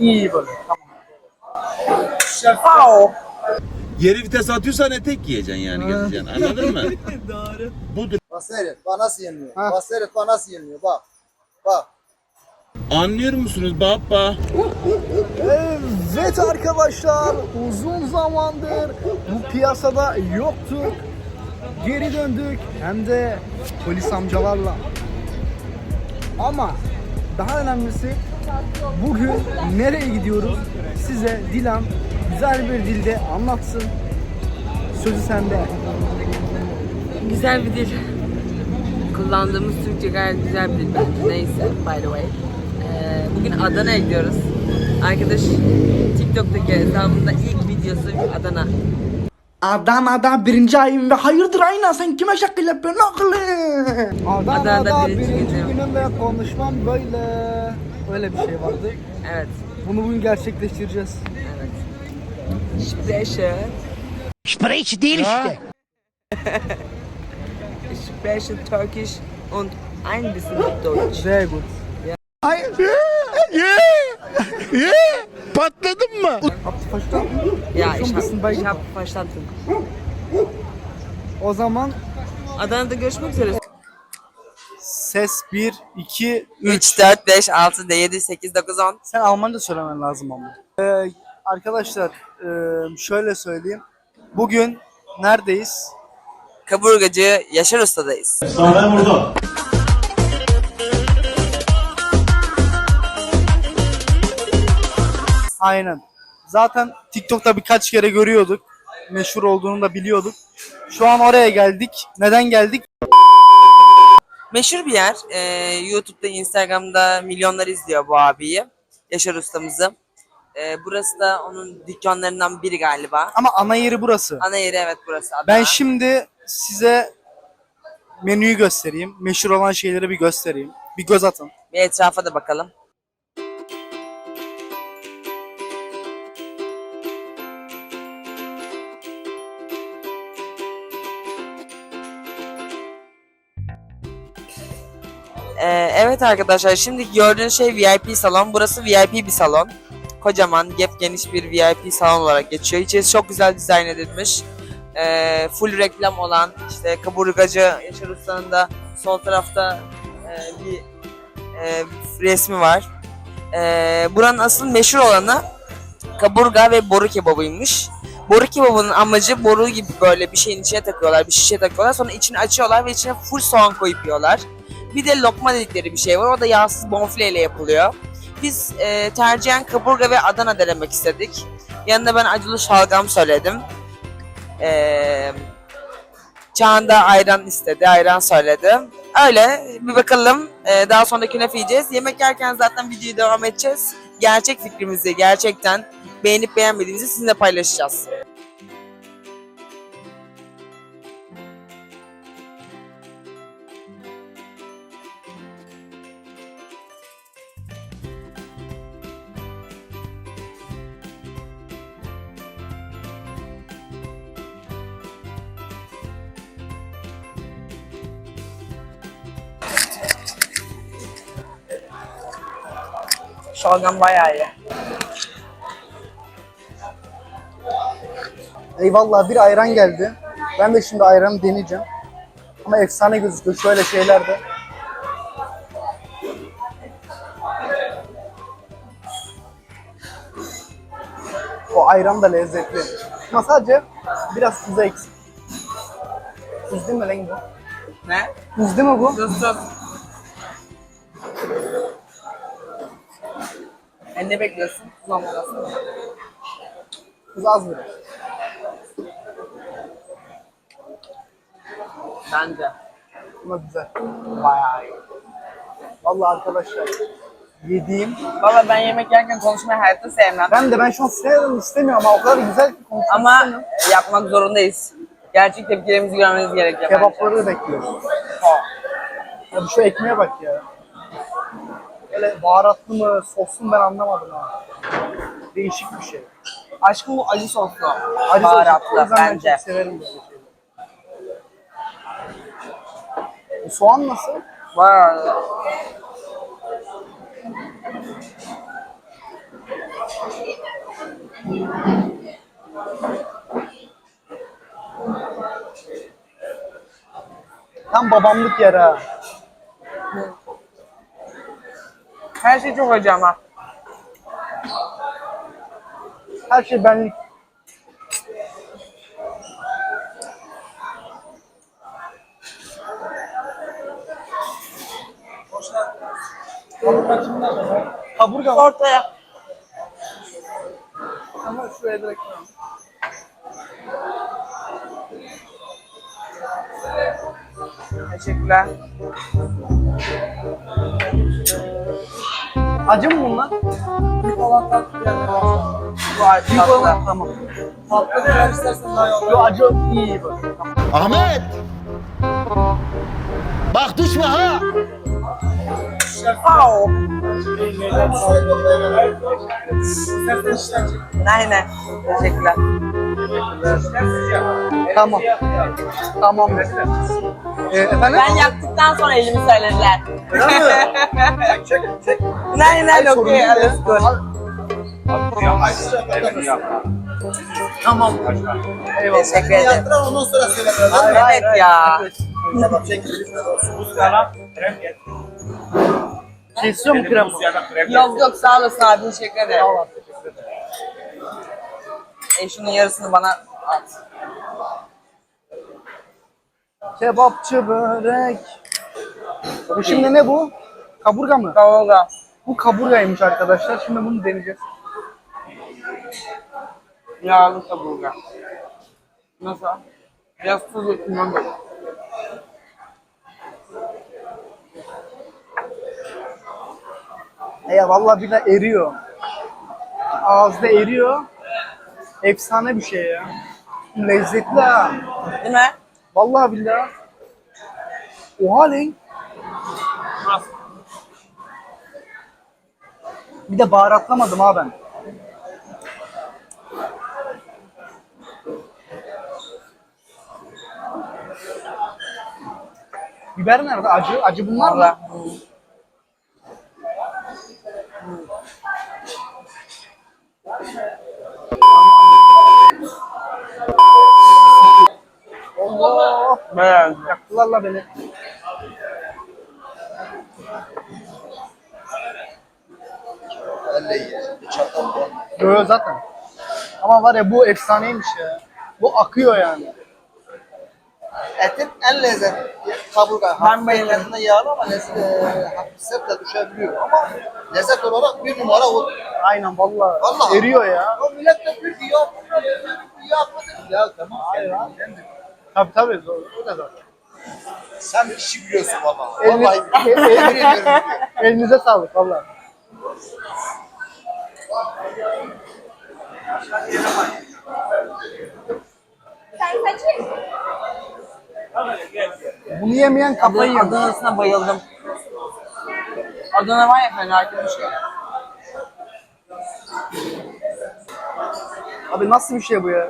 İyi böyle. Tamam. Şefao. Geri vites atıyorsan etek yiyeceksin yani gezeceksin. Anladın mı? Budur. Bak seyret, bak nasıl yeniliyor. Ha. Bak seyret, bak nasıl yeniliyor. Bak. Bak. Anlıyor musunuz baba? Evet arkadaşlar uzun zamandır bu piyasada yoktuk. Geri döndük hem de polis amcalarla. Ama daha önemlisi bugün nereye gidiyoruz size Dilan güzel bir dilde anlatsın. Sözü sende. Güzel bir dil. Kullandığımız Türkçe gayet güzel bir dil bence. Neyse, by the way. Ee, bugün Adana'ya gidiyoruz. Arkadaş TikTok'taki hesabında ilk videosu Adana. Adana'da birinci ayım ve hayırdır ayna sen kime şakil yapıyorsun? Adana'da, Adana'da birinci birinci günüm. günüm ve konuşmam böyle. Öyle bir şey vardı. Evet, Bunu bugün gerçekleştireceğiz. evet. Special. Spreç değil işte. Special Turkish und ein bisschen Deutsch. Sehr gut. Patladın mı? Abdülfaş'tan Ja, Schon ich ein bisschen hab, bei- ich hab verstanden. o zaman Adana'da görüşmek üzere. Ses 1, 2, 3, 4, 5, 6, 7, 8, 9, 10. Sen Almanca söylemen lazım ama. Ee, arkadaşlar e, şöyle söyleyeyim. Bugün neredeyiz? Kaburgacı Yaşar Usta'dayız. Aynen. Zaten TikTok'ta birkaç kere görüyorduk. Meşhur olduğunu da biliyorduk. Şu an oraya geldik. Neden geldik? Meşhur bir yer. Ee, YouTube'da, Instagram'da milyonlar izliyor bu abiyi. Yaşar ustamızı. Ee, burası da onun dükkanlarından biri galiba. Ama ana yeri burası. Ana yeri evet burası. Adana. Ben şimdi size menüyü göstereyim. Meşhur olan şeyleri bir göstereyim. Bir göz atın. Bir etrafa da bakalım. Ee, evet arkadaşlar şimdi gördüğünüz şey VIP salon. Burası VIP bir salon. Kocaman, gep geniş bir VIP salon olarak geçiyor. İçerisi çok güzel dizayn edilmiş. Ee, full reklam olan işte kaburgacı Yaşar Usta'nın da sol tarafta e, bir e, resmi var. E, buranın asıl meşhur olanı kaburga ve boru kebabıymış. Boru kebabının amacı boru gibi böyle bir şeyin içine takıyorlar, bir şişe takıyorlar. Sonra içini açıyorlar ve içine full soğan koyup yiyorlar. Bir de lokma dedikleri bir şey var. O da yağsız bonfile ile yapılıyor. Biz e, tercihen kaburga ve Adana denemek istedik. Yanında ben acılı şalgam söyledim. E, Çağan da ayran istedi, ayran söyledi. Öyle bir bakalım. Ee, daha sonra künefe yiyeceğiz. Yemek yerken zaten videoyu devam edeceğiz. Gerçek fikrimizi gerçekten beğenip beğenmediğimizi sizinle paylaşacağız. Şalgam bayağı iyi. Eyvallah bir ayran geldi. Ben de şimdi ayranı deneyeceğim. Ama efsane gözüküyor şöyle şeylerde. O ayran da lezzetli. Ama sadece biraz tuzu eksik. Tuz değil mi lan bu? Ne? Tuz değil mi bu? Sus sus. Ne bekliyorsun? Kullanmadasın. Tuz az biraz. Bence. Ama güzel. Bayağı iyi. Vallahi arkadaşlar yediğim Valla ben yemek yerken konuşmayı hayatta sevmem. ben de ben şu an sevmiyorum istemiyorum ama o kadar güzel ki konuşmak Ama istemiyorum. yapmak zorundayız. Gerçek tepkilerimizi görmeniz gerekiyor. bence. Kebapları bekliyorum. Ya şu ekmeğe bak ya. Böyle baharatlı mı, soslu mu ben anlamadım abi. Değişik bir şey. Aşkım bu acı soslu. Acı baharatlı soslu. bence. Çok severim böyle şeyleri. E, soğan nasıl? Var. Tam babamlık yara. Her şey çok acı ama. Her şey benlik. Kaburga var. Ortaya. Ama şuraya direkt. Teşekkürler. Acı mı bunlar? Bu acı tatlı. Tamam. Tatlı da istersen daha iyi Yo acı iyi iyi bak. Ahmet. Bak düşme ha. Wow. Aynen. Teşekkürler. Tamam. Tamam. Ee, efendim? Ben yaktıktan sonra elimi söylediler. çek çek. Nein, nein, okay, alles gut. Tamam. Eyvallah. Teşekkür ederim. Yattıran ondan sonra söylerler. Hayır, Evet ya. Tamam çekil. Kesiyor mu krem? Yok yok sağ olasın abi teşekkür ederim. Sağ ol, teşekkür ederim. E şunun yarısını bana at. Kebapçı börek. Bu şimdi ne bu? Kaburga mı? Kavga. Bu kaburgaymış arkadaşlar. Şimdi bunu deneyeceğiz. Yağlı kaburga. Nasıl? Biraz tuz eklemem böyle. E ya vallahi billahi eriyor. Ağızda eriyor. Efsane bir şey ya. Lezzetli ha. Değil mi? Vallahi billahi. Oha lan. Bir de baharatlamadım ha ben. Biber nerede? Acı. Acı bunlar mı? Allah. Böyle. Yaktılar la beni. Elle ye. Çatal bu. Böyle zaten. Ama var ya bu efsaneymiş ya. Bu akıyor yani. Etin en lezzetli kaburga. Ben bayılırım. etinde yağlı ama lezzet, e, hafif de düşebiliyor. Ama lezzet olarak bir numara o. Aynen vallahi. Vallahi. Eriyor ya. O millet de diyor ki ya bu ne lezzet, bu. Ya tamam. Hayır abi. Tabii tabii. Zor. O da zaten. Sen işi biliyorsun valla. Elini- Vallahi. Elinize sağlık vallahi. Bunu yemeyen kafayı Adana, yiyor. Adana'sına bayıldım. Adana var ya felaket bir şey. Abi nasıl bir şey bu ya?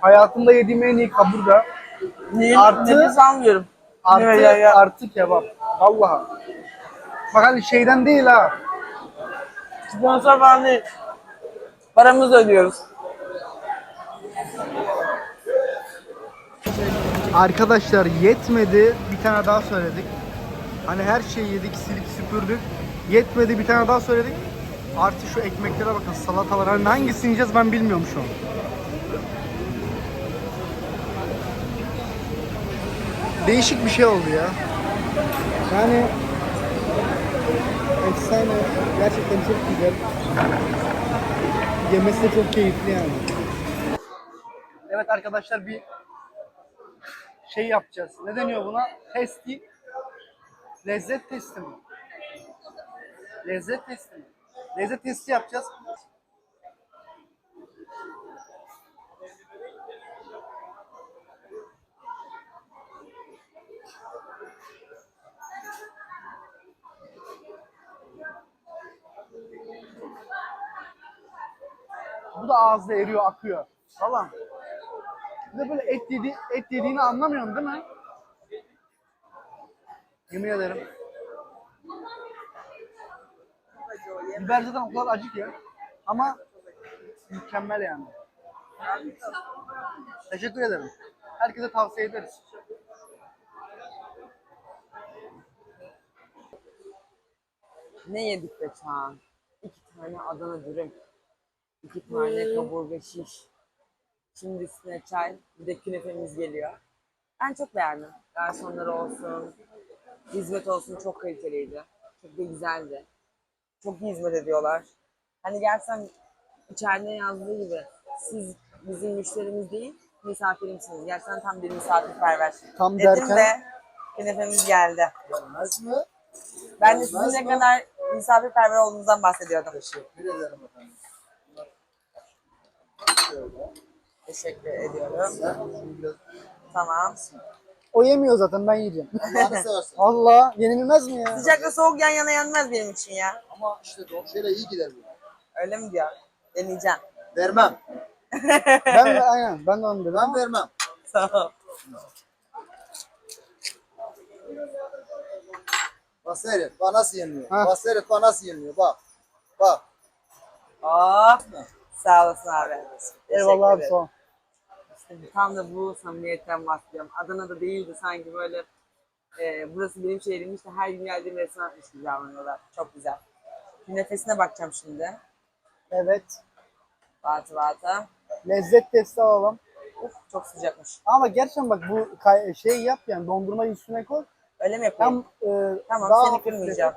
Hayatımda yediğim en iyi kaburga. Niye? Artı- Nefes almıyorum. Artı, ya, ya. artı kebap. Vallahi. Bak hani şeyden değil ha. Sponsor falan değil. Paramızı ödüyoruz. Arkadaşlar yetmedi. Bir tane daha söyledik. Hani her şeyi yedik, silip süpürdük. Yetmedi bir tane daha söyledik. Artı şu ekmeklere bakın salatalar. Hani hangisini yiyeceğiz ben bilmiyorum şu an. Değişik bir şey oldu ya. Yani efsane. Gerçekten çok güzel. Yemesi de çok keyifli yani. Evet arkadaşlar bir şey yapacağız. Ne deniyor buna? Testi. Lezzet testi mi? Lezzet testi mi? Lezzet testi yapacağız. Bu da ağızda eriyor, akıyor falan. Bir de böyle et, yedi, et yediğini anlamıyorsun değil mi? Yemin ederim. Biber zaten o kadar acı ki. Ama mükemmel yani. Teşekkür ederim. Herkese tavsiye ederiz. Ne yedik be Çağan? İki tane Adana dürüm iki tane kaburga şiş. Şimdi üstüne çay. Bir de künefemiz geliyor. Ben çok beğendim. Garsonları olsun, hizmet olsun çok kaliteliydi. Çok da güzeldi. Çok iyi hizmet ediyorlar. Hani gelsem içeride yazdığı gibi siz bizim müşterimiz değil, misafirimsiniz. Gerçekten tam bir misafirperver. Tam Dedim derken- de künefemiz geldi. Gelmez mi? Ben de sizin ne kadar misafirperver olduğunuzdan bahsediyordum. Teşekkür ederim efendim. Şöyle. Teşekkür ediyorum. Tamam. O yemiyor zaten ben yiyeceğim. Allah'ını seversen. Allah yenilmez mi ya? Sıcakla soğuk yan yana yenmez benim için ya. Ama işte doğru şeyle iyi gider bu. Öyle mi diyor? Deneyeceğim. Vermem. ben de aynen ben de onu dedim. Ben vermem. Tamam. Bak seyret. Bak nasıl yeniliyor. Bak seyret bak nasıl yeniliyor. Bak. Bak. Oh. Sağ olasın abi. Eyvallah abi Teşekkür sağ ol. ederim. Tam da bu samimiyetten bahsediyorum. Adana'da değildi sanki böyle e, burası benim şehrim işte her gün geldiğim restoranmış gibi davranıyorlar. Çok güzel. Nefesine bakacağım şimdi. Evet. Batı batı. Lezzet testi alalım. Uf çok sıcakmış. Ama gerçekten bak bu kay- şey yap yani dondurmayı üstüne koy. Öyle mi yapayım? Hem e, Tamam daha seni hafif kırmayacağım.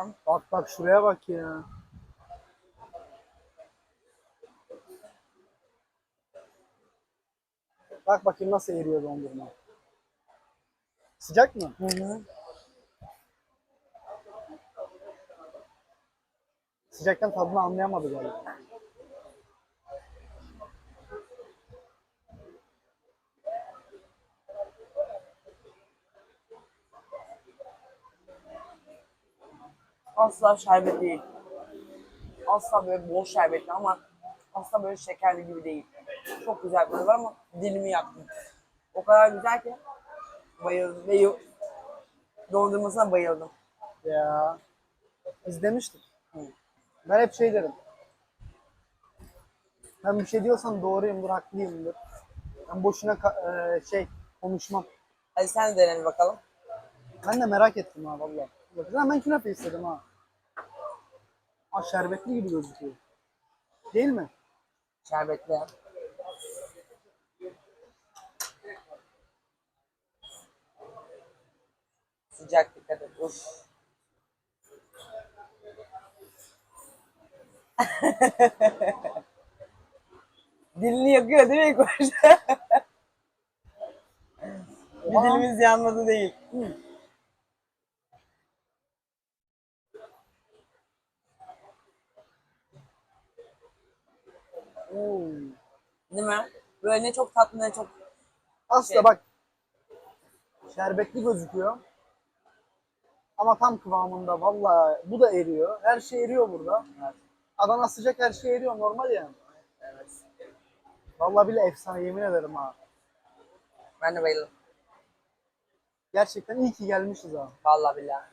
Yapıyorum. Bak bak şuraya bak ya. Bak bakayım nasıl eriyor dondurma. Sıcak mı? Hı hı. Sıcaktan tadını anlayamadı galiba. Asla şerbet değil. Asla böyle bol şerbetli ama asla böyle şekerli gibi değil. Çok güzel bir tadı var ama dilimi yaktım. O kadar güzel ki bayıldım ve dondurmasına bayıldım. Ya. Biz demiştik. Hı. Ben hep şey derim. Ben bir şey diyorsam doğruyumdur, haklıyımdır. Ben boşuna e, şey konuşmam. Hadi sen de dene bir bakalım. Ben de merak ettim ha valla. Bakın ben künefe istedim ha. Aa şerbetli gibi gözüküyor. Değil mi? Şerbetli. Sıcak dikkat et. Uf. Dilini yakıyor değil mi ilk başta? Bir dilimiz yanmadı değil. Oo. Değil mi? Böyle ne çok tatlı ne çok Aslında Şey- bak şerbetli gözüküyor. Ama tam kıvamında valla bu da eriyor. Her şey eriyor burada. Adana sıcak her şey eriyor normal yani. Evet. Valla bile efsane yemin ederim ha. Ben de bayıldım. Gerçekten iyi ki gelmişiz ha. Vallahi billahi.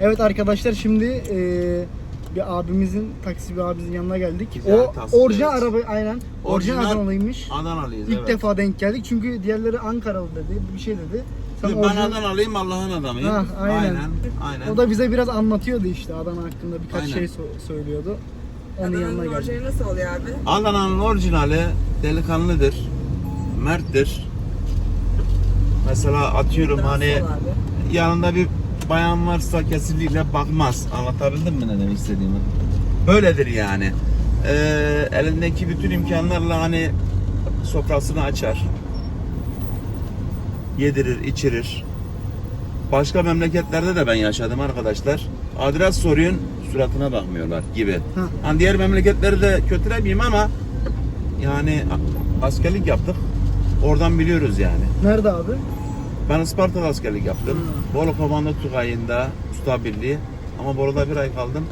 Evet arkadaşlar şimdi eee, bir abimizin taksi bir abimizin yanına geldik. Güzel o orijinal evet. araba aynen. Orijinal Orijinal- Adanalıymış. Adanalıyız İlk evet. defa denk geldik çünkü diğerleri Ankaralı dedi, bir şey dedi. Sen Ben orijinal- Adanalıyım Allah'ın adamıyım. Ha, aynen. aynen. aynen. O da bize biraz anlatıyordu işte Adana hakkında birkaç Aynen. şey so- söylüyordu. Onun yanına Adana'nın geldik. orijinali nasıl oluyor abi? Adana'nın orijinali delikanlıdır. Merttir. Mesela atıyorum hani abi? yanında bir bayan varsa kesinlikle bakmaz. Anlatabildim mi ne demek istediğimi? Böyledir yani. Ee, elindeki bütün imkanlarla hani sofrasını açar. Yedirir, içirir. Başka memleketlerde de ben yaşadım arkadaşlar. Adres soruyorsun, suratına bakmıyorlar gibi. Hani diğer memleketleri de kötülemeyeyim ama yani askerlik yaptık. Oradan biliyoruz yani. Nerede abi? Ben Isparta'da askerlik yaptım. Bolu Komando Tugayı'nda usta birliği. Ama Bolu'da bir ay kaldım.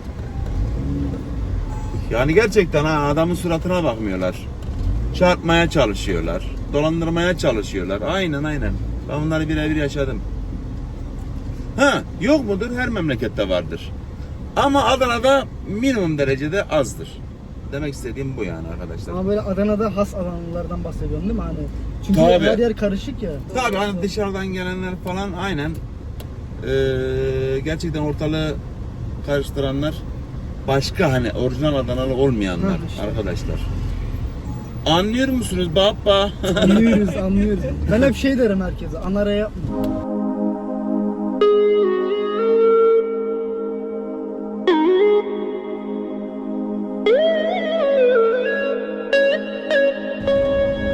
Yani gerçekten ha adamın suratına bakmıyorlar. Çarpmaya çalışıyorlar. Dolandırmaya çalışıyorlar. Aynen aynen. Ben bunları birebir yaşadım. Ha yok mudur? Her memlekette vardır. Ama Adana'da minimum derecede azdır. Demek istediğim bu yani arkadaşlar. Ama böyle Adana'da has Adanalılardan bahsediyorsun değil mi hani? Çünkü Tabii. her yer karışık ya. Tabii hani dışarıdan gelenler falan aynen Ee, gerçekten ortalığı karıştıranlar başka hani orijinal Adanalı olmayanlar işte. arkadaşlar. Anlıyor musunuz baba? Anlıyoruz, anlıyoruz. Ben hep şey derim herkese, anara yapma.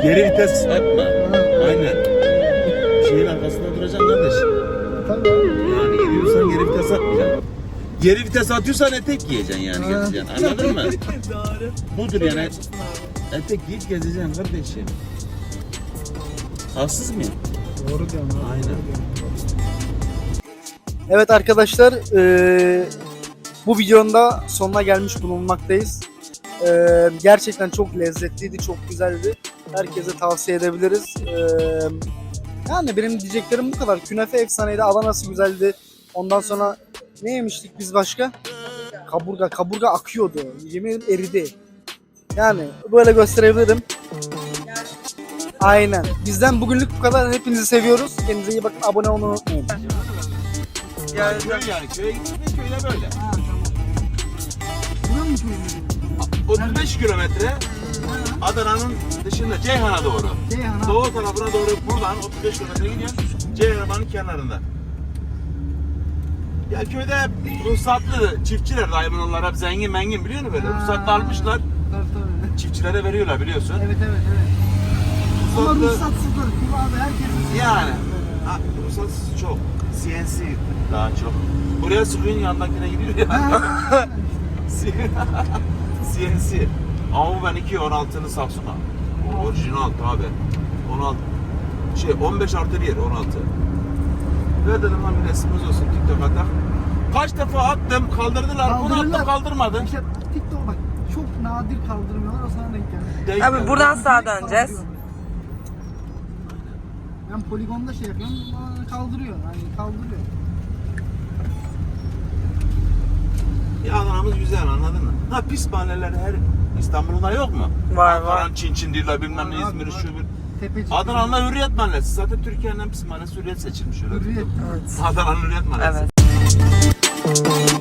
Geri vites atma. Aynen. Şeyin arkasında duracaksın kardeş. Tabii. Yani gidiyorsan geri vites atmayacaksın. Geri vites atıyorsan etek giyeceksin yani gezeceksin. Anladın mı? Budur yani. Etek giyip gezeceksin kardeşim. Haksız mıyım? Doğru diyorsun. Aynen. Evet arkadaşlar, eee, bu videonun da sonuna gelmiş bulunmaktayız. Eee, gerçekten çok lezzetliydi, çok güzeldi. Herkese tavsiye edebiliriz. Eee, yani benim diyeceklerim bu kadar. Künefe efsaneydi, Adana'sı güzeldi. Ondan sonra ne yemiştik biz başka? Kaburga, kaburga akıyordu. Yemin ederim eridi. Yani böyle gösterebilirim. Aynen. Bizden bugünlük bu kadar. Hepinizi seviyoruz. Kendinize iyi bakın. Abone olmayı unutmayın. Yani köy yani köye gitmek köyde böyle. 35 kilometre Adana'nın dışında Ceyhan'a doğru. Ceyhan'a. Doğu tarafına doğru buradan 35 kilometre gidiyorsun. Ceyhan'ın kenarında. Ya köyde ruhsatlı çiftçiler dayımın hep zengin mengin biliyor musun böyle? Ha. Ruhsatlı almışlar. Tabii tabii. Çiftçilere veriyorlar biliyorsun. Evet evet evet. Ama Ruhsatlı ruhsatsızlar. Kulağda herkesin. yani. Ha, ruhsatsız çok. CNC daha çok. Buraya sıkıyorsun yandakine gidiyor ya. CNC. Ama ben 2.16'lı Samsun'a. Orijinal tabi. 16. Şey 15 artı 1 16. Ver dedim lan bir resmimiz olsun TikTok atak. Kaç defa attım kaldırdılar. Bunu attım kaldırmadı. İşte TikTok bak çok nadir kaldırmıyorlar o sana denk gelir. Denk Abi geldi. buradan sağa döneceğiz. Ben poligonda şey yapıyorum, bana kaldırıyor. Yani kaldırıyor. Ya Adana'mız güzel anladın mı? Ha pis mahalleler her İstanbul'da yok mu? Var, Ankara'nın var. Çin Çin diyorlar bilmem ne Var, İzmir var. şu bir. Tepecik. Adana'nın Hürriyet Mahallesi. Zaten Türkiye'nin en pis mahallesi Hürriyet seçilmiş öyle. Hürriyet. Evet. Adana'nın Hürriyet Mahallesi. Evet.